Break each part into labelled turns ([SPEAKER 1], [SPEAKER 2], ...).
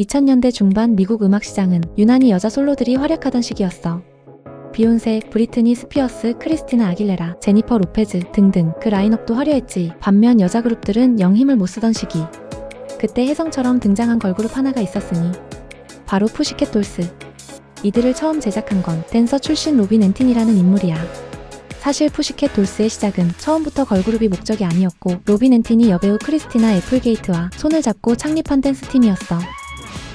[SPEAKER 1] 2000년대 중반 미국 음악 시장은 유난히 여자 솔로들이 활약하던 시기였어. 비욘세, 브리트니 스피어스, 크리스티나 아길레라, 제니퍼 로페즈 등등 그 라인업도 화려했지. 반면 여자 그룹들은 영 힘을 못 쓰던 시기. 그때 혜성처럼 등장한 걸그룹 하나가 있었으니 바로 푸시켓 돌스. 이들을 처음 제작한 건 댄서 출신 로빈 앤틴이라는 인물이야. 사실 푸시켓 돌스의 시작은 처음부터 걸그룹이 목적이 아니었고 로빈 앤틴이 여배우 크리스티나 애플게이트와 손을 잡고 창립한 댄스팀이었어.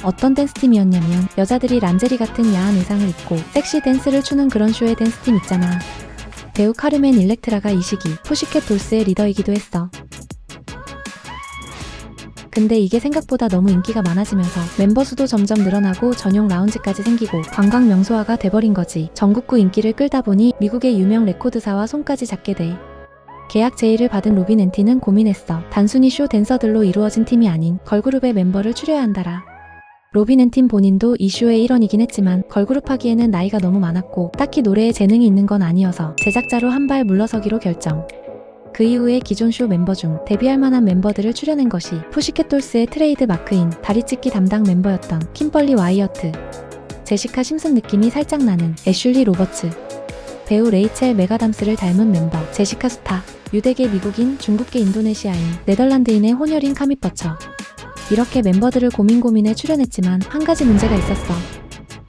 [SPEAKER 1] 어떤 댄스팀이었냐면 여자들이 란제리 같은 야한 의상을 입고 섹시 댄스를 추는 그런 쇼의 댄스팀 있잖아. 배우 카르멘 일렉트라가 이 시기 푸시켓 돌스의 리더이기도 했어. 근데 이게 생각보다 너무 인기가 많아지면서 멤버 수도 점점 늘어나고 전용 라운지까지 생기고 관광 명소화가 돼버린 거지. 전국구 인기를 끌다 보니 미국의 유명 레코드사와 손까지 잡게 돼. 계약 제의를 받은 로빈 앤티는 고민했어. 단순히 쇼 댄서들로 이루어진 팀이 아닌 걸그룹의 멤버를 추려야 한다라. 로빈 앤팀 본인도 이 쇼의 일원이긴 했지만 걸그룹 하기에는 나이가 너무 많았고 딱히 노래에 재능이 있는 건 아니어서 제작자로 한 발 물러서기로 결정. 그 이후에 기존 쇼 멤버 중 데뷔할 만한 멤버들을 추려낸 것이 푸시켓 돌스의 트레이드 마크인 다리찢기 담당 멤버였던 킴벌리 와이어트, 제시카 심슨 느낌이 살짝 나는 애슐리 로버츠, 배우 레이첼 메가담스를 닮은 멤버 제시카 스타, 유대계 미국인, 중국계 인도네시아인, 네덜란드인의 혼혈인 카밋 버처. 이렇게 멤버들을 고민 고민해 출연했지만 한 가지 문제가 있었어.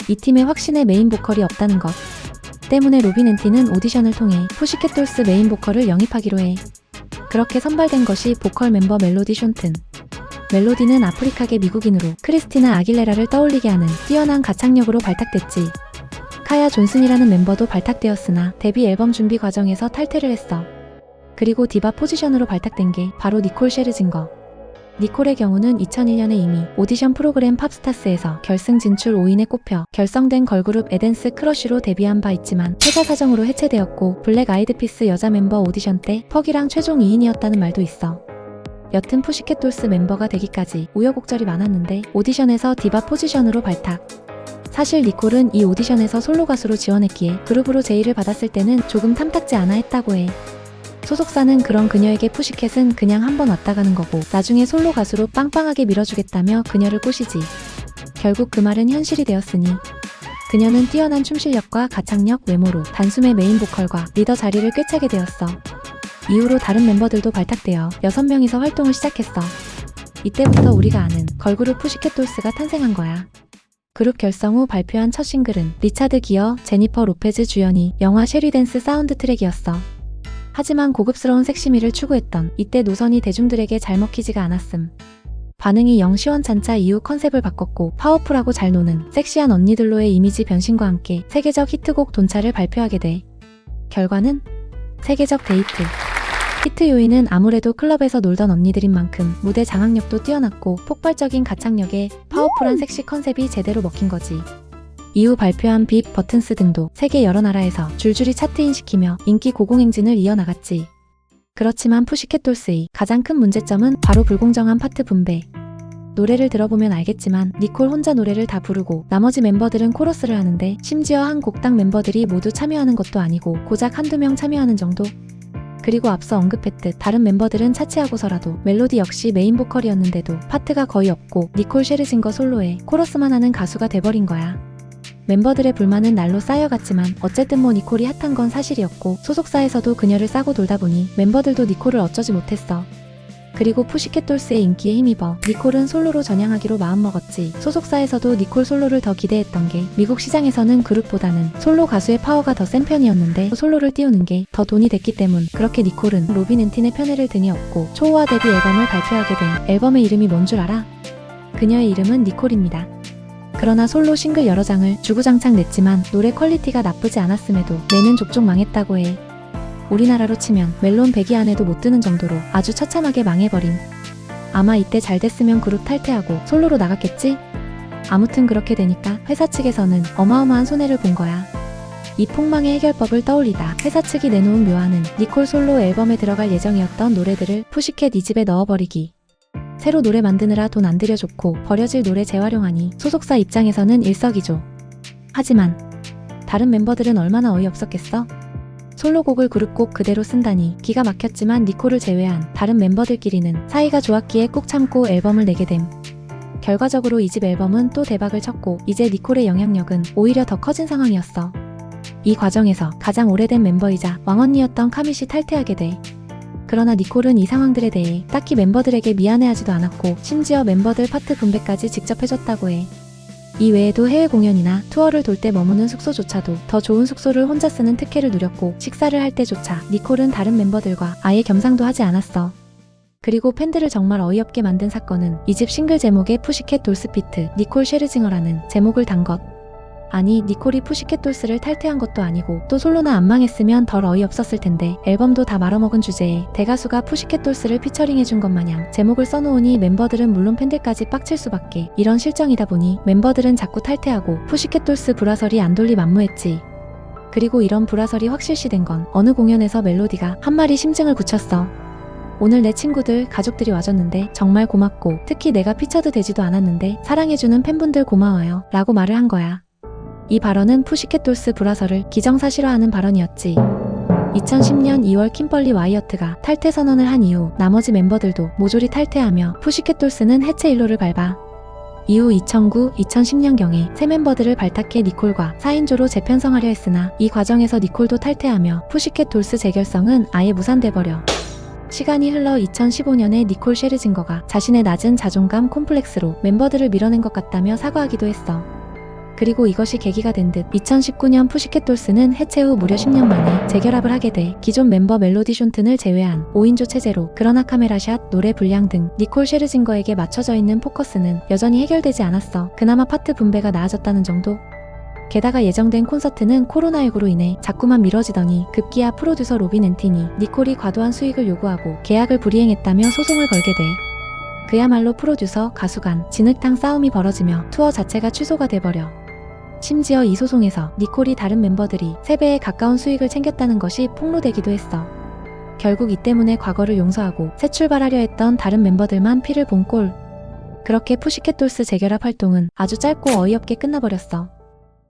[SPEAKER 1] 이 팀의 확신의 메인 보컬이 없다는 것. 때문에 로빈 앤티는 오디션을 통해 푸시켓 돌스 메인 보컬을 영입하기로 해. 그렇게 선발된 것이 보컬 멤버 멜로디 숀튼. 멜로디는 아프리카계 미국인으로 크리스티나 아길레라를 떠올리게 하는 뛰어난 가창력으로 발탁됐지. 카야 존슨이라는 멤버도 발탁되었으나 데뷔 앨범 준비 과정에서 탈퇴를 했어. 그리고 디바 포지션으로 발탁된 게 바로 니콜 셰르징거. 니콜의 경우는 2001년에 이미 오디션 프로그램 팝스타스에서 결승 진출 5인에 꼽혀 결성된 걸그룹 에덴스 크러쉬로 데뷔한 바 있지만 회사 사정으로 해체되었고 블랙 아이드피스 여자 멤버 오디션 때 퍽이랑 최종 2인이었다는 말도 있어. 여튼 푸시켓 돌스 멤버가 되기까지 우여곡절이 많았는데 오디션에서 디바 포지션으로 발탁. 사실 니콜은 이 오디션에서 솔로 가수로 지원했기에 그룹으로 제의를 받았을 때는 조금 탐탁지 않아 했다고 해. 소속사는 그런 그녀에게 푸시켓은 그냥 한번 왔다 가는 거고 나중에 솔로 가수로 빵빵하게 밀어주겠다며 그녀를 꼬시지. 결국 그 말은 현실이 되었으니 그녀는 뛰어난 춤 실력과 가창력, 외모로 단숨에 메인 보컬과 리더 자리를 꿰차게 되었어. 이후로 다른 멤버들도 발탁되어 6명이서 활동을 시작했어. 이때부터 우리가 아는 걸그룹 푸시켓 돌스가 탄생한 거야. 그룹 결성 후 발표한 첫 싱글은 리차드 기어, 제니퍼 로페즈 주연이 영화 쉐리댄스 사운드 트랙이었어. 하지만 고급스러운 섹시미를 추구했던 이때 노선이 대중들에게 잘 먹히지가 않았음. 반응이 영 시원찮자 이후 컨셉을 바꿨고 파워풀하고 잘 노는 섹시한 언니들로의 이미지 변신과 함께 세계적 히트곡 돈차를 발표하게 돼. 결과는 세계적 데이트. 히트 요인은 아무래도 클럽에서 놀던 언니들인 만큼 무대 장악력도 뛰어났고 폭발적인 가창력에 파워풀한 섹시 컨셉이 제대로 먹힌 거지. 이후 발표한 빅 버튼스 등도 세계 여러 나라에서 줄줄이 차트인시키며 인기 고공행진을 이어나갔지. 그렇지만 푸시켓 돌스의 가장 큰 문제점은 바로 불공정한 파트 분배. 노래를 들어보면 알겠지만 니콜 혼자 노래를 다 부르고 나머지 멤버들은 코러스를 하는데 심지어 한 곡당 멤버들이 모두 참여하는 것도 아니고 고작 한두 명 참여하는 정도? 그리고 앞서 언급했듯 다른 멤버들은 차치하고서라도 멜로디 역시 메인 보컬이었는데도 파트가 거의 없고 니콜 쉐르징거 솔로에 코러스만 하는 가수가 돼버린 거야. 멤버들의 불만은 날로 쌓여갔지만 어쨌든 뭐 니콜이 핫한 건 사실이었고 소속사에서도 그녀를 싸고 돌다 보니 멤버들도 니콜을 어쩌지 못했어. 그리고 푸시켓 돌스의 인기에 힘입어 니콜은 솔로로 전향하기로 마음먹었지. 소속사에서도 니콜 솔로를 더 기대했던 게 미국 시장에서는 그룹보다는 솔로 가수의 파워가 더 센 편이었는데 솔로를 띄우는 게 더 돈이 됐기 때문 그렇게 니콜은 로빈 앤틴의 편애를 등에 업고 초호화 데뷔 앨범을 발표하게 된 앨범의 이름이 뭔 줄 알아? 그녀의 이름은 니콜입니다. 그러나 솔로 싱글 여러 장을 주구장창 냈지만 노래 퀄리티가 나쁘지 않았음에도 내는 족족 망했다고 해. 우리나라로 치면 멜론 100위 안에도 못 드는 정도로 아주 처참하게 망해버림. 아마 이때 잘 됐으면 그룹 탈퇴하고 솔로로 나갔겠지? 아무튼 그렇게 되니까 회사 측에서는 어마어마한 손해를 본 거야. 이 폭망의 해결법을 떠올리다 회사 측이 내놓은 묘안은 니콜 솔로 앨범에 들어갈 예정이었던 노래들을 푸시켓 이 집에 넣어버리기. 새로 노래 만드느라 돈 안 들여줬고 버려질 노래 재활용하니 소속사 입장에서는 일석이조. 하지만 다른 멤버들은 얼마나 어이없었겠어? 솔로곡을 그룹곡 그대로 쓴다니 기가 막혔지만 니콜을 제외한 다른 멤버들끼리는 사이가 좋았기에 꾹 참고 앨범을 내게 됨. 결과적으로 이 집 앨범은 또 대박을 쳤고 이제 니콜의 영향력은 오히려 더 커진 상황이었어. 이 과정에서 가장 오래된 멤버이자 왕언니였던 카밋이 탈퇴하게 돼. 그러나 니콜은 이 상황들에 대해 딱히 멤버들에게 미안해하지도 않았고 심지어 멤버들 파트 분배까지 직접 해줬다고 해. 이 외에도 해외 공연이나 투어를 돌 때 머무는 숙소조차도 더 좋은 숙소를 혼자 쓰는 특혜를 누렸고 식사를 할 때조차 니콜은 다른 멤버들과 아예 겸상도 하지 않았어. 그리고 팬들을 정말 어이없게 만든 사건은 이 집 싱글 제목의 푸시캣 돌스피트 니콜 쉐르징어라는 제목을 단 것. 아니 니콜이 푸시캣 돌스를 탈퇴한 것도 아니고 또 솔로나 안 망했으면 덜 어이없었을 텐데 앨범도 다 말아먹은 주제에 대가수가 푸시캣 돌스를 피처링해준 것 마냥 제목을 써놓으니 멤버들은 물론 팬들까지 빡칠 수밖에 이런 실정이다 보니 멤버들은 자꾸 탈퇴하고 푸시캣 돌스 브라설이 안 돌리 만무했지. 그리고 이런 브라설이 확실시된 건 어느 공연에서 멜로디가 한 마리 심증을 굳혔어. 오늘 내 친구들, 가족들이 와줬는데 정말 고맙고 특히 내가 피처드 되지도 않았는데 사랑해주는 팬분들 고마워요 라고 말을 한 거야. 이 발언은 푸시캣 돌스 브라설을 기정사실화하는 발언이었지. 2010년 2월 킴벌리 와이어트가 탈퇴 선언을 한 이후 나머지 멤버들도 모조리 탈퇴하며 푸시캣 돌스는 해체 일로를 밟아 이후 2009, 2010년경에 새 멤버들을 발탁해 니콜과 4인조로 재편성하려 했으나 이 과정에서 니콜도 탈퇴하며 푸시캣 돌스 재결성은 아예 무산돼버려. 시간이 흘러 2015년에 니콜 쉐르징거가 자신의 낮은 자존감 콤플렉스로 멤버들을 밀어낸 것 같다며 사과하기도 했어. 그리고 이것이 계기가 된 듯 2019년 푸시캣 돌스는 해체 후 무려 10년 만에 재결합을 하게 돼 기존 멤버 멜로디 숀튼을 제외한 5인조 체제로 그러나 카메라샷, 노래 분량 등 니콜 쉐르징거에게 맞춰져 있는 포커스는 여전히 해결되지 않았어. 그나마 파트 분배가 나아졌다는 정도? 게다가 예정된 콘서트는 코로나19로 인해 자꾸만 미뤄지더니 급기야 프로듀서 로빈 앤티니, 니콜이 과도한 수익을 요구하고 계약을 불이행했다며 소송을 걸게 돼. 그야말로 프로듀서, 가수 간 진흙탕 싸움이 벌어지며 투어 자체가 취소가 돼버려. 심지어 이 소송에서 니콜이 다른 멤버들이 3배에 가까운 수익을 챙겼다는 것이 폭로되기도 했어. 결국 이 때문에 과거를 용서하고 새 출발하려 했던 다른 멤버들만 피를 본 꼴. 그렇게 푸시캣 돌스 재결합 활동은 아주 짧고 어이없게 끝나버렸어.